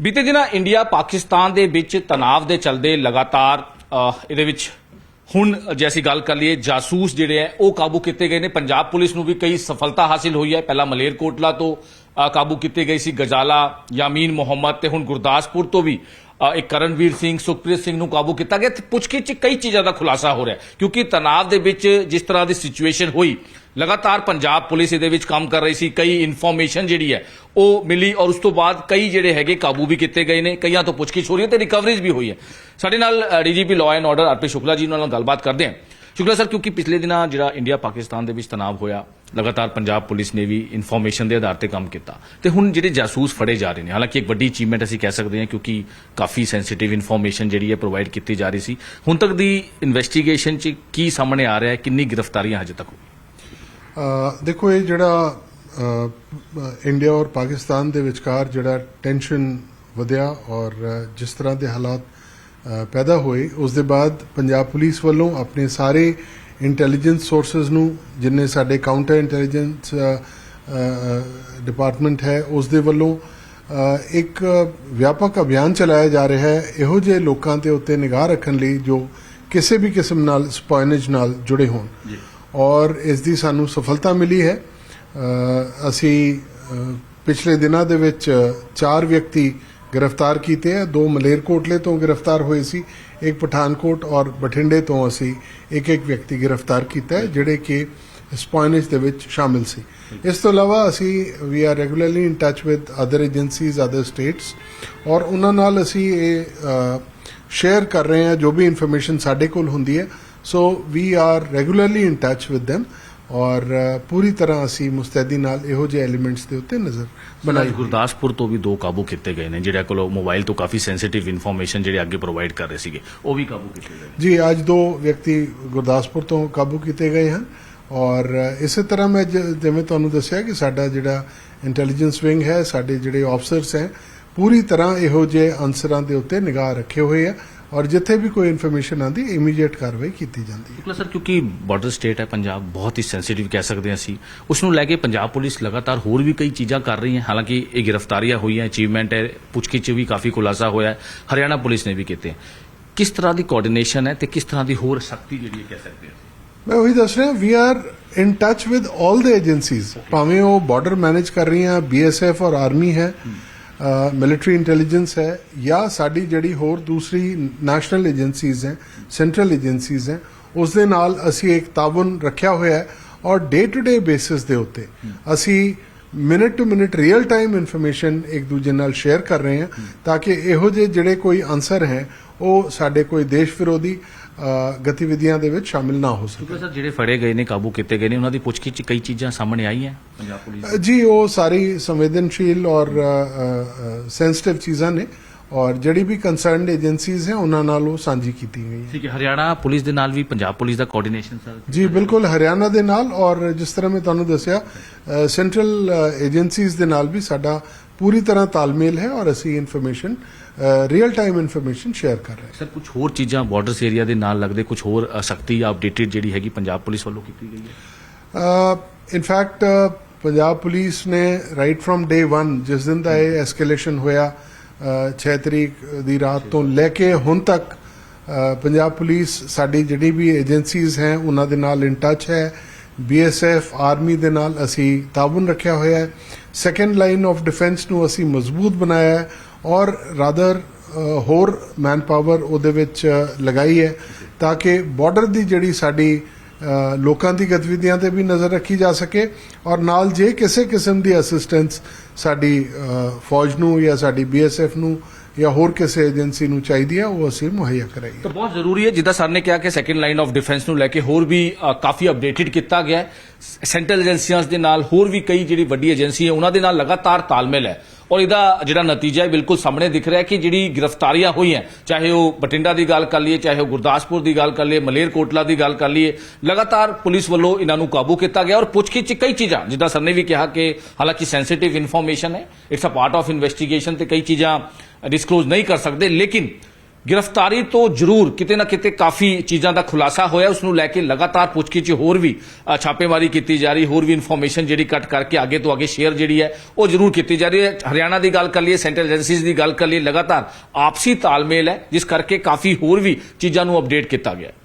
ਬੀਤੇ ਦਿਨਾਂ ਇੰਡੀਆ ਪਾਕਿਸਤਾਨ ਦੇ ਵਿੱਚ ਤਣਾਅ ਦੇ ਚਲਦੇ ਲਗਾਤਾਰ ਇਹਦੇ ਵਿੱਚ ਹੁਣ ਜੇ ਅਸੀਂ ਗੱਲ ਕਰ ਲਈਏ ਜਾਸੂਸ ਜਿਹੜੇ ਹੈ, ਉਹ ਕਾਬੂ ਕੀਤੇ ਗਏ ਨੇ। ਪੰਜਾਬ ਪੁਲਿਸ ਨੂੰ ਵੀ ਕਈ ਸਫਲਤਾ ਹਾਸਿਲ ਹੋਈ ਹੈ। ਪਹਿਲਾਂ ਮਲੇਰਕੋਟਲਾ ਤੋਂ ਕਾਬੂ ਕੀਤੇ ਗਏ ਸੀ ਗਜਾਲਾ, ਯਾਮੀਨ ਮੁਹੰਮਦ ਤੇ ਹੁਣ ਗੁਰਦਾਸਪੁਰ ਤੋਂ ਵੀ। ਇੱਕ ਕਰਨਵੀਰ ਸਿੰਘ, ਸੁਖਪ੍ਰੀਤ ਸਿੰਘ ਨੂੰ ਕਾਬੂ ਕੀਤਾ ਗਿਆ। ਤੇ ਪੁੱਛਗਿੱਛ 'ਚ ਕਈ ਚੀਜ਼ਾਂ ਦਾ ਖੁਲਾਸਾ ਹੋ ਰਿਹਾ ਕਿਉਂਕਿ ਤਣਾਅ ਦੇ ਵਿੱਚ ਜਿਸ ਤਰ੍ਹਾਂ ਦੀ ਸਿਚੁਏਸ਼ਨ ਹੋਈ, ਲਗਾਤਾਰ ਪੰਜਾਬ ਪੁਲਿਸ ਇਹਦੇ ਵਿੱਚ ਕੰਮ ਕਰ ਰਹੀ ਸੀ, ਕਈ ਇਨਫੋਰਮੇਸ਼ਨ ਜਿਹੜੀ ਹੈ, ਉਹ ਮਿਲੀ ਔਰ ਉਸ ਤੋਂ ਬਾਅਦ ਕਈ ਜਿਹੜੇ ਹੈਗੇ ਕਾਬੂ ਵੀ ਕੀਤੇ ਗਏ ਨੇ, ਕਈਆਂ ਤੋਂ ਪੁੱਛਗਿੱਛ ਹੋ ਰਹੀ ਹੈ ਤੇ ਰਿਕਵਰੀਜ਼ ਵੀ ਹੋਈ ਹੈ। ਸਾਡੇ ਨਾਲ DGP law and order RP Shukla ji ਨਾਲ ਗੱਲਬਾਤ ਕਰਦੇ ਹਾਂ। ਸ਼ੁਕਲਾ ਸਰ ਕਿਉਂਕਿ ਪਿਛਲੇ ਦਿਨਾਂ ਜਿਹੜਾ ਇੰਡੀਆ ਪਾਕਿਸਤਾਨ ਦੇ ਵਿੱਚ ਤਣਾਅ ਹੋਇਆ ਲਗਾਤਾਰ ਪੰਜਾਬ ਪੁਲਿਸ ਨੇ ਵੀ ਇਨਫੋਰਮੇਸ਼ਨ ਦੇ ਆਧਾਰ ਤੇ ਕੰਮ ਕੀਤਾ। ਤੇ ਹੁਣ ਜਿਹੜੇ ਜਾਸੂਸ ਫੜੇ ਜਾ ਰਹੇ ਨੇ ਹਾਲਾਂਕਿ ਇੱਕ ਵੱਡੀ ਅਚੀਵਮੈਂਟ ਅਸੀਂ ਕਹਿ ਸਕਦੇ ਹਾਂ ਕਿਉਂਕਿ ਕਾਫੀ ਸੈਂਸਿਟਿਵ ਇਨਫੋਰਮੇਸ਼ਨ ਜਿਹੜੀ ਹੈ ਪ੍ਰੋਵਾਈਡ ਕੀਤੀ ਜਾ ਰਹੀ ਸੀ। ਹੁਣ ਤੱਕ ਦੀ ਇਨਵੈਸਟੀਗੇਸ਼ਨ 'ਚ ਕੀ ਸਾਹਮਣੇ ਆ ਰਿਹਾ ਹੈ ਕਿੰਨੀ ਗ੍ਰਿਫਤਾਰੀਆਂ ਹਜੇ ਤੱਕ ਹੋਈ ਅ, ਦੇਖੋ ਇਹ ਜਿਹੜਾ ਇੰਡੀਆ ਔਰ ਪਾਕਿਸਤਾਨ ਦੇ ਵਿਚਕਾਰ ਜਿਹੜਾ ਟੈਨਸ਼ਨ ਵਧਿਆ ਔਰ ਜਿਸ ਤਰ੍ਹਾਂ ਦੇ ਹਾਲਾਤ ਪੈਦਾ ਹੋਏ ਉਸ ਦੇ ਬਾਅਦ ਪੰਜਾਬ ਪੁਲਿਸ ਵੱਲੋਂ ਆਪਣੇ ਸਾਰੇ ਇੰਟੈਲੀਜੈਂਸ ਸੋਰਸਸ ਨੂੰ ਜਿੰਨੇ ਸਾਡੇ ਕਾਊਂਟਰ ਇੰਟੈਲੀਜੈਂਸ ਡਿਪਾਰਟਮੈਂਟ ਹੈ ਉਸ ਦੇ ਵੱਲੋਂ ਇੱਕ ਵਿਆਪਕ ਅਭਿਆਨ ਚਲਾਇਆ ਜਾ ਰਿਹਾ ਹੈ। ਇਹੋ ਜਿਹੇ ਲੋਕਾਂ ਦੇ ਉੱਤੇ ਨਿਗਾਹ ਰੱਖਣ ਲਈ ਜੋ ਕਿਸੇ ਵੀ ਕਿਸਮ ਨਾਲ ਸਪਾਇਨੇਜ ਨਾਲ ਜੁੜੇ ਹੋਣ। ਔਰ ਇਸ ਦੀ ਸਾਨੂੰ ਸਫਲਤਾ ਮਿਲੀ ਹੈ। ਅਸੀਂ ਪਿਛਲੇ ਦਿਨਾਂ ਦੇ ਵਿੱਚ ਚਾਰ ਵਿਅਕਤੀ ਗ੍ਰਿਫਤਾਰ ਕੀਤੇ ਹੈ ਦੋ ਮਲੇਰਕੋਟਲੇ ਤੋਂ ਗ੍ਰਿਫਤਾਰ ਹੋਏ ਸੀ, ਇੱਕ ਪਠਾਨਕੋਟ ਔਰ ਬਠਿੰਡੇ ਤੋਂ ਅਸੀਂ ਇੱਕ ਇੱਕ ਵਿਅਕਤੀ ਗ੍ਰਿਫਤਾਰ ਕੀਤਾ ਹੈ, ਜਿਹੜੇ ਕਿ ਸਪਾਇਨੇਜ ਦੇ ਵਿੱਚ ਸ਼ਾਮਿਲ ਸੀ। ਇਸ ਤੋਂ ਇਲਾਵਾ ਅਸੀਂ ਵੀ are regularly in touch with other agencies other states ਔਰ ਉਹਨਾਂ ਨਾਲ ਅਸੀਂ ਇਹ ਸ਼ੇਅਰ ਕਰ ਰਹੇ ਹਾਂ, ਜੋ ਵੀ ਇਨਫੋਰਮੇਸ਼ਨ ਸਾਡੇ ਕੋਲ ਹੁੰਦੀ ਹੈ। So we are regularly in touch with them ਔਰ ਪੂਰੀ ਤਰ੍ਹਾਂ ਅਸੀਂ ਮੁਸਤੈਦੀ ਨਾਲ ਇਹੋ ਜਿਹੇ ਐਲੀਮੈਂਟਸ ਦੇ ਉੱਤੇ ਨਜ਼ਰ ਬਣਾਈ ਗੁਰਦਾਸਪੁਰ ਤੋਂ ਵੀ ਦੋ ਕਾਬੂ ਕੀਤੇ ਗਏ ਨੇ ਜਿਹੜਾ ਕੋਲੋਂ ਮੋਬਾਈਲ ਤੋਂ ਕਾਫੀ ਸੈਂਸਿਟਿਵ ਇਨਫੋਰਮੇਸ਼ਨ ਜਿਹੜੇ ਅੱਗੇ ਪ੍ਰੋਵਾਈਡ ਕਰ ਰਹੇ ਸੀਗੇ ਉਹ ਵੀ ਕਾਬੂ ਕੀਤੇ ਗਏ ਜੀ ਅੱਜ ਦੋ ਵਿਅਕਤੀ ਗੁਰਦਾਸਪੁਰ ਤੋਂ ਕਾਬੂ ਕੀਤੇ ਗਏ ਹਨ ਔਰ ਇਸੇ ਤਰ੍ਹਾਂ ਮੈਂ ਜਿਵੇਂ ਤੁਹਾਨੂੰ ਦੱਸਿਆ ਕਿ ਸਾਡਾ ਜਿਹੜਾ ਇੰਟੈਲੀਜੈਂਸ ਵਿੰਗ ਹੈ ਸਾਡੇ ਜਿਹੜੇ ਆਫਸਰਸ ਹੈ ਪੂਰੀ ਤਰ੍ਹਾਂ ਇਹੋ ਜਿਹੇ ਅਨਸਰਾਂ ਦੇ ਉੱਤੇ ਨਿਗਾਹ ਰੱਖੇ ਹੋਏ ਆ। ਔਰ ਜਿੱਥੇ ਵੀ ਕੋਈ ਇਨਫੋਰਮੇਸ਼ਨ ਆਂਦੀ ਇਮੀਡੀਏਟ ਕਾਰਵਾਈ ਕੀਤੀ ਜਾਂਦੀ ਹੈ। ਸ਼ੁਕਲਾ ਸਰ ਕਿਉਂਕਿ ਬਾਰਡਰ ਸਟੇਟ ਹੈ ਪੰਜਾਬ ਬਹੁਤ ਹੀ ਸੈਂਸਿਟਿਵ ਕਹਿ ਸਕਦੇ ਹਾਂ ਅਸੀਂ। ਉਸ ਨੂੰ ਲੈ ਕੇ ਪੰਜਾਬ ਪੁਲਿਸ ਲਗਾਤਾਰ ਹੋਰ ਵੀ ਕਈ ਚੀਜ਼ਾਂ ਕਰ ਰਹੀ ਹੈ। ਹਾਲਾਂਕਿ ਇਹ ਗ੍ਰਿਫਤਾਰੀਆਂ ਹੋਈਆਂ ਅਚੀਵਮੈਂਟ ਹੈ ਪੁੱਛਗਿੱਛ ਵੀ ਕਾਫੀ ਖੁਲਾਸਾ ਹੋਇਆ ਹੈ। ਹਰਿਆਣਾ ਪੁਲਿਸ ਨੇ ਵੀ ਕੀਤੇ ਕਿਸ ਤਰ੍ਹਾਂ ਦੀ ਕੋਆਰਡੀਨੇਸ਼ਨ ਹੈ ਤੇ ਕਿਸ ਤਰ੍ਹਾਂ ਦੀ ਹੋਰ ਸਖਤੀ ਜਿਹੜੀ ਹੈ ਕਹਿ ਸਕਦੇ ਹਾਂ ਮੈਂ ਉਹੀ ਦੱਸ ਰਿਹਾ we are in touch with 올 the agencies ਭਾਵੇਂ ਉਹ ਬਾਰਡਰ ਮੈਨੇਜ ਕਰ ਰਹੀਆਂ ਬੀਐਸਐਫ ਔਰ ਆਰਮੀ ਹੈ। ਮਿਲਟਰੀ ਇੰਟੈਲੀਜੈਂਸ ਹੈ ਜਾਂ ਸਾਡੀ ਜਿਹੜੀ ਹੋਰ ਦੂਸਰੀ ਨੈਸ਼ਨਲ ਏਜੰਸੀਜ਼ ਹੈ ਸੈਂਟਰਲ ਏਜੰਸੀਜ਼ ਹੈ, ਉਸ ਦੇ ਨਾਲ ਅਸੀਂ ਇੱਕ ਤਾਵਨ ਰੱਖਿਆ ਹੋਇਆ ਹੈ ਔਰ ਡੇ ਟੂ ਡੇ ਬੇਸਿਸ ਦੇ ਉੱਤੇ ਅਸੀਂ minute to minute real time information ਇੱਕ ਦੂਜੇ ਨਾਲ ਸ਼ੇਅਰ ਕਰ ਰਹੇ ਹਾਂ ਤਾਂ ਕਿ ਇਹੋ ਜਿਹੇ ਜਿਹੜੇ ਕੋਈ ਅਨਸਰ ਹੈ ਉਹ ਸਾਡੇ ਕੋਈ ਦੇਸ਼ ਵਿਰੋਧੀ ਗਤੀਵਿਧੀਆਂ ਦੇ ਵਿੱਚ ਸ਼ਾਮਿਲ ਨਾ ਹੋ ਸ਼ੁਕਲਾ ਸਰ ਜਿਹੜੇ ਫੜੇ ਗਏ ਨੇ ਕਾਬੂ ਕੀਤੇ ਗਏ ਨੇ ਉਹਨਾਂ ਦੀ ਪੁੱਛਗਿੱਛ ਕਈ ਚੀਜ਼ਾਂ ਸਾਹਮਣੇ ਆਈਆਂ ਪੰਜਾਬ ਪੁਲਿਸ ਜੀ ਉਹ ਸਾਰੀ ਸੰਵੇਦਨਸ਼ੀਲ ਔਰ ਸੈਂਸਿਟਿਵ ਚੀਜ਼ਾਂ ਨੇ। ਔਰ ਜਿਹੜੀ ਵੀ ਕੰਸਰਨਡ ਏਜੰਸੀਜ਼ ਹੈ ਉਹਨਾਂ ਨਾਲ ਉਹ ਸਾਂਝੀ ਕੀਤੀ ਗਈ ਹੈ। ਠੀਕ ਹੈ ਹਰਿਆਣਾ ਪੁਲਿਸ ਦੇ ਨਾਲ ਵੀ ਪੰਜਾਬ ਪੁਲਿਸ ਦਾ ਕੋਆਰਡੀਨੇਸ਼ਨ ਸਰ? ਜੀ ਬਿਲਕੁਲ ਹਰਿਆਣਾ ਦੇ ਨਾਲ ਔਰ ਜਿਸ ਤਰ੍ਹਾਂ ਮੈਂ ਤੁਹਾਨੂੰ ਦੱਸਿਆ ਸੈਂਟਰਲ ਏਜੰਸੀਜ਼ ਦੇ ਨਾਲ ਵੀ ਸਾਡਾ ਪੂਰੀ ਤਰ੍ਹਾਂ ਤਾਲਮੇਲ ਹੈ ਔਰ ਅਸੀਂ information real time information share ਕਰ ਰਹੇ ਸਰ ਕੁਝ ਹੋਰ ਚੀਜ਼ਾਂ ਬਾਰਡਰਸ ਏਰੀਆ ਦੇ ਨਾਲ ਲੱਗਦੇ ਕੁਝ ਹੋਰ ਸਖਤੀ ਜਾਂ ਅਪਡੇਟਡ ਜਿਹੜੀ ਹੈਗੀ ਪੰਜਾਬ ਪੁਲਿਸ ਵੱਲੋਂ ਕੀਤੀ ਗਈ ਹੈ? ਹਾਂ ਇਨ ਫੈਕਟ ਪੰਜਾਬ ਪੁਲਿਸ ਨੇ ਰਾਈਟ ਫਰਮ ਡੇ 1 ਜਿਸ ਦਿਨ ਦਾ ਇਹ ਐਸਕੇਲੇਸ਼ਨ ਹੋਇਆ 6 ਤਰੀਕ ਦੀ ਰਾਤ ਤੋਂ ਲੈ ਕੇ ਹੁਣ ਤੱਕ ਪੰਜਾਬ ਪੁਲਿਸ ਸਾਡੀ ਜਿਹੜੀ ਵੀ ਏਜੰਸੀਜ਼ ਹੈ, ਉਹਨਾਂ ਦੇ ਨਾਲ ਇਨ ਟੱਚ ਹੈ। ਬੀਐਸਐਫ ਆਰਮੀ ਦੇ ਨਾਲ ਅਸੀਂ ਤਾਬਨ ਰੱਖਿਆ ਹੋਇਆ ਹੈ। ਸੈਕੰਡ ਲਾਈਨ ਆਫ ਡਿਫੈਂਸ ਨੂੰ ਅਸੀਂ ਮਜ਼ਬੂਤ ਬਣਾਇਆ ਹੈ ਔਰ ਰਾਦਰ ਹੋਰ ਮੈਨ ਪਾਵਰ ਉਹਦੇ ਵਿੱਚ ਲਗਾਈ ਹੈ, ਤਾਂ ਕਿ ਬਾਰਡਰ ਦੀ ਜਿਹੜੀ ਸਾਡੀ ਲੋਕਾਂ ਦੀ ਗਤੀਵਿਧੀਆਂ ਤੇ ਵੀ ਨਜ਼ਰ ਰੱਖੀ ਜਾ ਸਕੇ ਔਰ ਨਾਲ ਜੇ ਕਿਸੇ ਕਿਸਮ ਦੀ ਅਸਿਸਟੈਂਸ ਸਾਡੀ ਫੌਜ ਨੂੰ ਜਾਂ ਸਾਡੀ ਬੀਐਸਐਫ ਨੂੰ ਜਾਂ ਹੋਰ ਕਿਸੇ ਏਜੰਸੀ ਨੂੰ ਚਾਹੀਦੀ ਹੈ, ਉਹ ਅਸੀਂ ਮੁਹੱਈਆ ਕਰਾਈਏ। ਤਾਂ ਬਹੁਤ ਜ਼ਰੂਰੀ ਹੈ, ਜਿੱਦਾਂ ਸਰ ਨੇ ਕਿਹਾ ਕਿ ਸੈਕੰਡ ਲਾਈਨ ਆਫ ਡਿਫੈਂਸ ਨੂੰ ਲੈ ਕੇ ਹੋਰ ਵੀ ਕਾਫੀ ਅਪਡੇਟਡ ਕੀਤਾ ਗਿਆ ਹੈ। ਸੈਂਟਰਲ ਏਜੰਸੀਆਂ ਦੇ ਨਾਲ ਹੋਰ ਵੀ ਕਈ ਜਿਹੜੀ ਵੱਡੀ ਏਜੰਸੀ ਹੈ, ਉਹਨਾਂ ਦੇ ਨਾਲ ਲਗਾਤਾਰ ਤਾਲਮੇਲ ਹੈ। ਔਰ ਇਹਦਾ ਜਿਹੜਾ ਨਤੀਜਾ ਹੈ ਬਿਲਕੁਲ ਸਾਹਮਣੇ ਦਿਖ ਰਿਹਾ ਹੈ ਕਿ ਜਿਹੜੀ ਗ੍ਰਿਫਤਾਰੀਆਂ ਹੋਈਆਂ, ਚਾਹੇ ਉਹ ਬਟਿੰਡਾ ਦੀ ਗੱਲ ਕਰ ਲਈਏ, ਚਾਹੇ ਉਹ ਗੁਰਦਾਸਪੁਰ ਦੀ ਗੱਲ ਕਰ ਲਈਏ, ਮਲੇਰਕੋਟਲਾ ਦੀ ਗੱਲ ਕਰ ਲਈਏ, ਲਗਾਤਾਰ ਪੁਲਿਸ ਵੱਲੋਂ ਇਹਨਾਂ ਨੂੰ ਕਾਬੂ ਕੀਤਾ ਗਿਆ ਔਰ ਪੁੱਛਗਿੱਛ ਕਈ ਚੀਜ਼ਾਂ, ਜਿੱਦਾਂ ਸਰ ਨੇ ਵੀ ਕਿਹਾ ਕਿ ਹਾਲਾਂਕਿ ਸੈਂਸਿਟਿਵ ਇਨਫੋਰਮੇਸ਼ਨ ਹੈ it's a part of investigation ਤੇ ਕਈ ਚੀਜ਼ਾਂ ਡਿਸਕਲੋਜ਼ ਨਹੀਂ ਕਰ ਸਕਦੇ, ਲੇਕਿਨ ਗ੍ਰਿਫਤਾਰੀ ਤੋਂ ਜ਼ਰੂਰ ਕਿਤੇ ਨਾ ਕਿਤੇ ਕਾਫੀ ਚੀਜ਼ਾਂ ਦਾ ਖੁਲਾਸਾ ਹੋਇਆ। ਉਸ ਨੂੰ ਲੈ ਕੇ ਲਗਾਤਾਰ ਪੁੱਛਗਿੱਛ ਹੋਰ ਵੀ ਛਾਪੇਮਾਰੀ ਕੀਤੀ ਜਾ ਰਹੀ, ਹੋਰ ਵੀ ਇਨਫੋਰਮੇਸ਼ਨ ਜਿਹੜੀ ਕੱਟ ਕਰਕੇ ਅੱਗੇ ਤੋਂ ਅੱਗੇ ਸ਼ੇਅਰ ਜਿਹੜੀ ਹੈ, ਉਹ ਜ਼ਰੂਰ ਕੀਤੀ ਜਾ ਰਹੀ ਹੈ। ਹਰਿਆਣਾ ਦੀ ਗੱਲ ਕਰ ਲਈਏ ਸੈਂਟਰਲ ਏਜੰਸੀਜ਼ ਦੀ ਗੱਲ ਕਰ ਲਈਏ, ਲਗਾਤਾਰ ਆਪਸੀ ਤਾਲਮੇਲ ਹੈ, ਜਿਸ ਕਰਕੇ ਕਾਫੀ ਹੋਰ ਵੀ ਚੀਜ਼ਾਂ ਨੂੰ ਅਪਡੇਟ ਕੀਤਾ ਗਿਆ